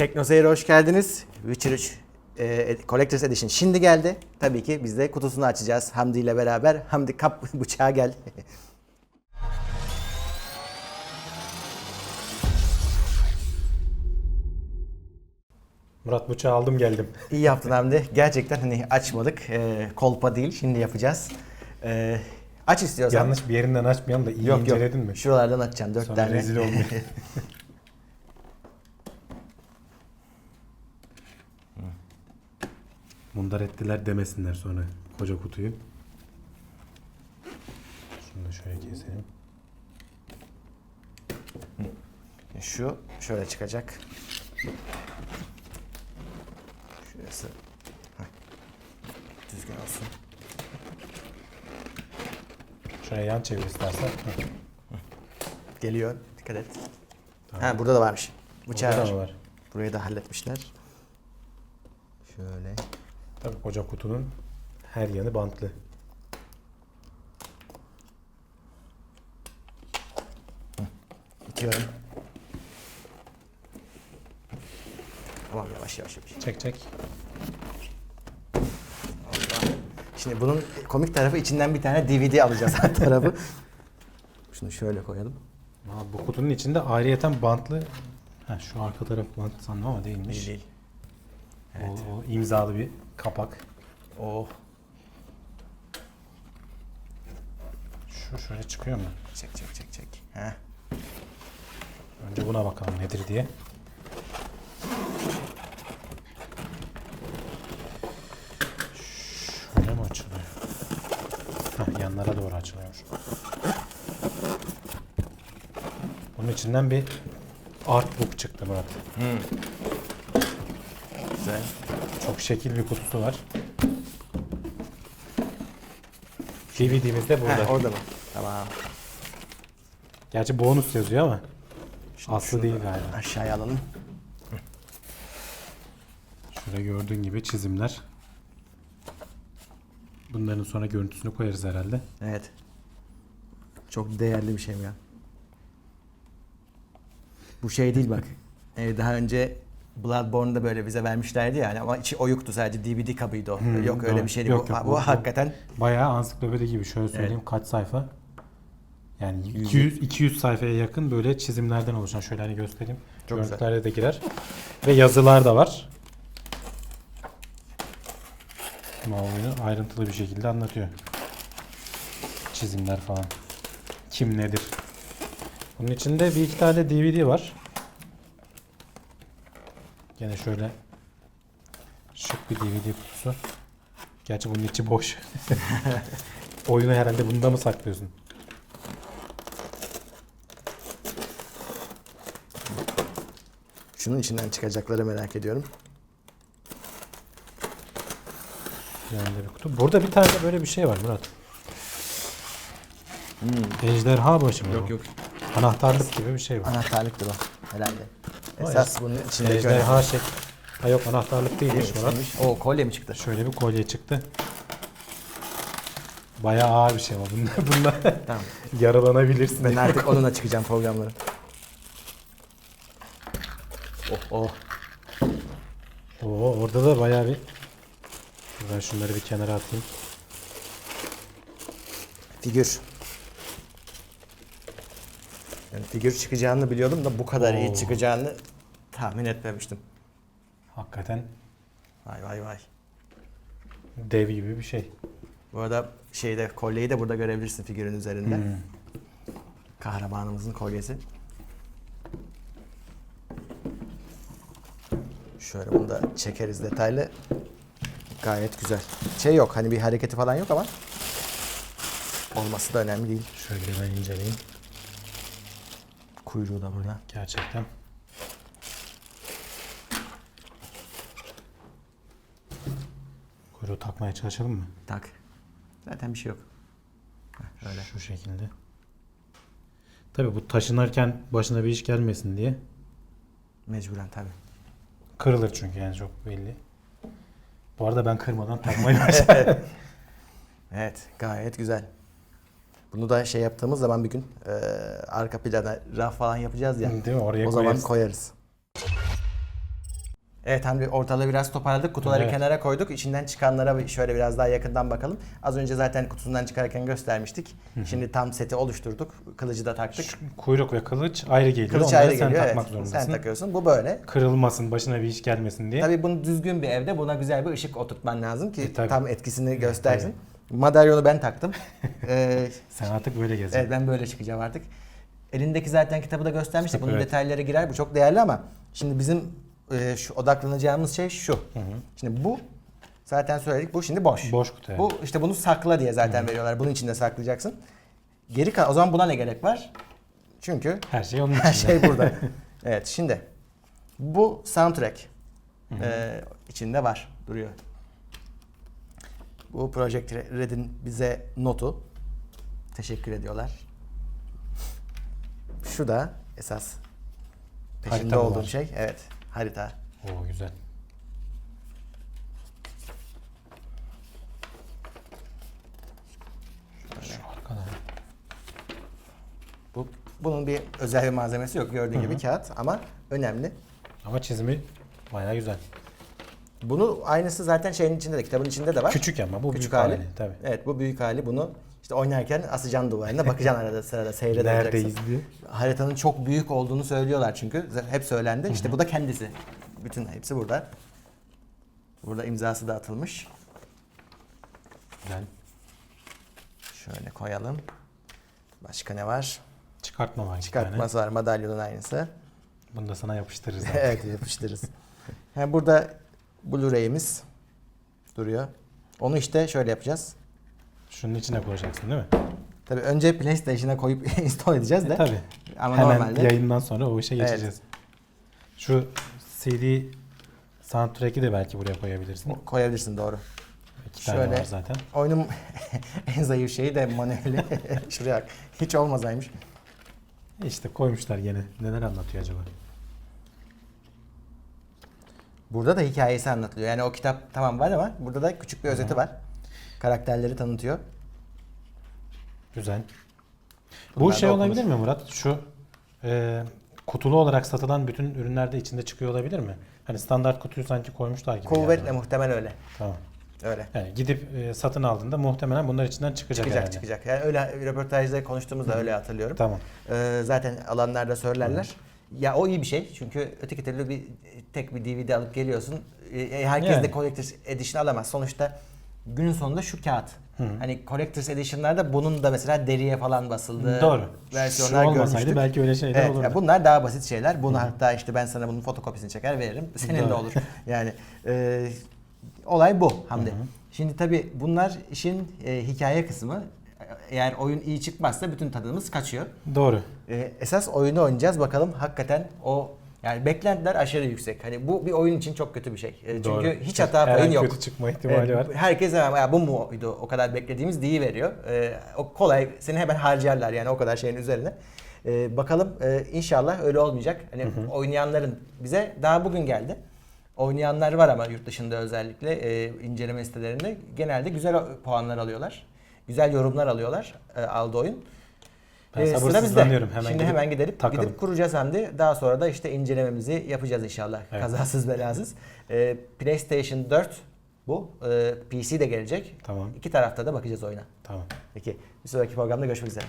Teknoseyir'e hoş geldiniz. Witcher 3 e, Collector's Edition şimdi geldi. Tabii ki biz de kutusunu açacağız Hamdi ile beraber. Hamdi kap bıçağı gel. Murat bıçağı aldım geldim. İyi yaptın Hamdi. Gerçekten hani açmadık. E, kolpa değil. Şimdi yapacağız. E, aç istiyorsan. Yanlış bir yerinden açmayalım da iyi Yok yok. inceledin mi? Şuralardan açacaksın. Dört Sonra tane. rezil olmayayım. Mundar ettiler demesinler sonra koca kutuyu. Şunu da şöyle keselim. Şu şöyle çıkacak. Şurası Heh. düzgün olsun. Şuraya yan çevir istersen. Geliyor. Dikkat et. Tamam. Ha burada da varmış. Bıçağı Burada var. da var. Burayı da halletmişler. Şöyle. Tabii koca kutunun her yanı bantlı. İtiyorum. Tamam yavaş yavaş yavaş. Çek çek. Allah. Şimdi bunun komik tarafı içinden bir tane DVD alacağız her tarafı. Şunu şöyle koyalım. Aa, bu kutunun içinde ayrıyeten bantlı. Ha, şu arka taraf bant sandım ama değilmiş. Değil değil. O, o imzalı bir kapak. Oh. Şu şöyle çıkıyor mu? Çek çek çek çek. Heh. Önce buna bakalım nedir diye. Şöyle mi açılıyor? Heh, yanlara doğru açılıyor. Bunun içinden bir artbook çıktı Murat. Güzel. Çok şekil bir kutusu var. DVD'miz de burada. Heh, orada mı? Tamam. Gerçi bonus yazıyor ama Şimdi aslı değil galiba. Aşağıya alalım. Şurada gördüğün gibi çizimler. Bunların sonra görüntüsünü koyarız herhalde. Evet. Çok değerli bir şey ya. Bu şey değil bak. Ee, daha önce Bloodborne'da böyle bize vermişlerdi yani ama içi oyuktu sadece DVD kabıydı o. Hmm, yok öyle doğru. bir şey değil. Yok, bu, yok, bu, bu- hakikaten Bayağı ansiklopedi gibi şöyle söyleyeyim kaç sayfa? Yani Yüz- 200 200 sayfaya yakın böyle çizimlerden oluşan şöyle hani göstereyim. Çok güzel. Görüntülerde de girer. Ve yazılar da var. Ama oyunu ayrıntılı bir şekilde anlatıyor. Çizimler falan. Kim nedir? Bunun içinde bir iki tane DVD var. Gene şöyle şık bir DVD kutusu. Gerçi bunun içi boş. Oyunu herhalde bunda mı saklıyorsun? şunun içinden çıkacakları merak ediyorum. Yanında bir kutu. Burada bir tane de böyle bir şey var Murat. Ejderha başı mı? bu? Anahtarlık gibi bir şey var. Anahtarlıktır o herhalde. Esas bunun içindeki Ejderha şey. Ha yok anahtarlık değilmiş. Murat. O kolye mi çıktı? Şöyle bir kolye çıktı. Bayağı ağır bir şey ama bunlar, bunlar Tamam. yaralanabilirsin. Ben artık onunla çıkacağım programlara. Oh oh. Oo, orada da bayağı bir ben şunları bir kenara atayım. Figür. Yani figür çıkacağını biliyordum da bu kadar iyi Oo. çıkacağını tahmin etmemiştim. Hakikaten Vay vay vay. dev gibi bir şey. Bu arada şeyde kolyeyi de burada görebilirsin figürün üzerinde. Hmm. Kahramanımızın kolyesi. Şöyle bunu da çekeriz detaylı. Gayet güzel. Şey yok hani bir hareketi falan yok ama olması da önemli değil. Şöyle ben inceleyeyim. Kuyruğu da burada. Gerçekten. Kuyruğu takmaya çalışalım mı? Tak. Zaten bir şey yok. Heh, öyle. Şu şekilde. Tabi bu taşınırken başına bir iş gelmesin diye. Mecburen tabii. Kırılır çünkü yani çok belli. Bu arada ben kırmadan takmaya başladım. Evet gayet güzel. Bunu da şey yaptığımız zaman bir gün e, arka plana raf falan yapacağız ya. Değil mi? Oraya o zaman koyarız. koyarız. Evet hani ortalığı biraz toparladık. Kutuları Evet. kenara koyduk. İçinden çıkanlara şöyle biraz daha yakından bakalım. Az önce zaten kutusundan çıkarken göstermiştik. Şimdi tam seti oluşturduk. Kılıcı da taktık. Şu kuyruk ve kılıç ayrı geliyor. Kılıç Onları ayrı sen geliyor. takmak evet. zorundasın. Sen takıyorsun. Bu böyle. Kırılmasın, başına bir iş gelmesin diye. Tabii bunu düzgün bir evde buna güzel bir ışık oturtman lazım ki E, tabii. tam etkisini göstersin. Madalyonu ben taktım. Ee, Sen artık böyle gezeceksin. evet ben böyle çıkacağım artık. Elindeki zaten kitabı da göstermiştik. Bunun Evet. detayları girer. Bu çok değerli ama şimdi bizim e, şu odaklanacağımız şey şu. Şimdi bu zaten söyledik. Bu şimdi boş. Boş kutu. Bu işte bunu sakla diye zaten veriyorlar. Bunun içinde saklayacaksın. Geri kal. O zaman buna ne gerek var? Çünkü Her şey onun içinde. her şey burada. evet şimdi bu soundtrack e, içinde var duruyor. Bu Project Red'in bize notu. Teşekkür ediyorlar. Şu da esas peşinde Harita olduğum var? şey. Evet harita. Oo güzel. Şu arkada. Bu, bunun bir özel bir malzemesi yok. Gördüğün gibi kağıt ama önemli. Ama çizimi bayağı güzel. Bunu aynısı zaten şeyin içinde de kitabın içinde de var. Küçük ama bu Küçük büyük hali. hali. Tabii. Evet bu büyük hali bunu işte oynarken asacaksın duvarına bakacaksın arada sırada seyredeceksin. Neredeyiz diye. Haritanın çok büyük olduğunu söylüyorlar çünkü. Hep söylendi. İşte bu da kendisi. Bütün hepsi burada. Burada imzası da atılmış. Güzel. Şöyle koyalım. Başka ne var? Çıkartma var. Çıkartması var. Madalyonun aynısı. Bunu da sana yapıştırırız. evet yapıştırırız. Yani burada Blu-ray'imiz duruyor. Onu işte şöyle yapacağız. Şunun içine koyacaksın değil mi? Tabii önce PlayStation'a koyup install edeceğiz de. E, tabii. Ama Hemen normalde yayından sonra o işe Evet. geçeceğiz. Şu CD soundtrack'i de belki buraya koyabilirsin. koyabilirsin doğru. İki tane Şöyle. var zaten. Oyunun en zayıf şeyi de manueli. Şuraya. Hiç olmazaymış. İşte koymuşlar gene. Neler anlatıyor acaba? Burada da hikayesi anlatılıyor. Yani o kitap tamam var ama burada da küçük bir özeti var. Karakterleri tanıtıyor. Güzel. Bunlar Bu da şey okunur. olabilir mi Murat? Şu e, kutulu olarak satılan bütün ürünlerde içinde çıkıyor olabilir mi? Hani standart kutuyu sanki koymuşlar gibi. Kuvvetle geldi muhtemel öyle. Tamam. Öyle. Yani gidip e, satın aldığında muhtemelen bunlar içinden çıkacak, Çıkacak herhalde. çıkacak. Yani öyle röportajda konuştuğumuzda öyle hatırlıyorum. Tamam. Ee, zaten alanlarda söylerler. Ya o iyi bir şey çünkü öteki türlü bir tek bir DVD alıp geliyorsun. Ee, herkes de Yani. Collector's Edition alamaz. Sonuçta günün sonunda şu kağıt. Hani Collector's Edition'larda bunun da mesela deriye falan basıldığı Doğru. versiyonlar Şu olmasaydı görmüştük. belki öyle şeyler Evet, olurdu. ya bunlar daha basit şeyler. Bunu hatta işte ben sana bunun fotokopisini çeker veririm. Senin de Doğru. olur. Yani e, olay bu Hamdi. Şimdi tabii bunlar işin e, hikaye kısmı. Eğer oyun iyi çıkmazsa bütün tadımız kaçıyor. Doğru. Ee, esas oyunu oynayacağız bakalım hakikaten o yani beklentiler aşırı yüksek. Hani bu bir oyun için çok kötü bir şey. Ee, Doğru. Çünkü hiç Çok hata payın an yok. kötü çıkma ihtimali Ee, var. Herkes hemen ya bu muydu o kadar beklediğimiz diye veriyor. Ee, o kolay seni hemen harcarlar yani o kadar şeyin üzerine. Ee, bakalım e, inşallah öyle olmayacak. Hani oynayanların bize daha bugün geldi. Oynayanlar var ama yurt dışında özellikle e, inceleme sitelerinde genelde güzel puanlar alıyorlar. Güzel yorumlar alıyorlar e, aldı oyun. Ben Ee, sıra bizde. Hemen Şimdi gidip hemen gidelim. takalım. Gidip kuracağız Hamdi. Daha sonra da işte incelememizi yapacağız inşallah. Evet. Kazasız belasız. Ee, PlayStation 4 bu. Ee, PC de gelecek. Tamam. İki tarafta da bakacağız oyuna. Tamam. Peki bir sonraki programda görüşmek üzere.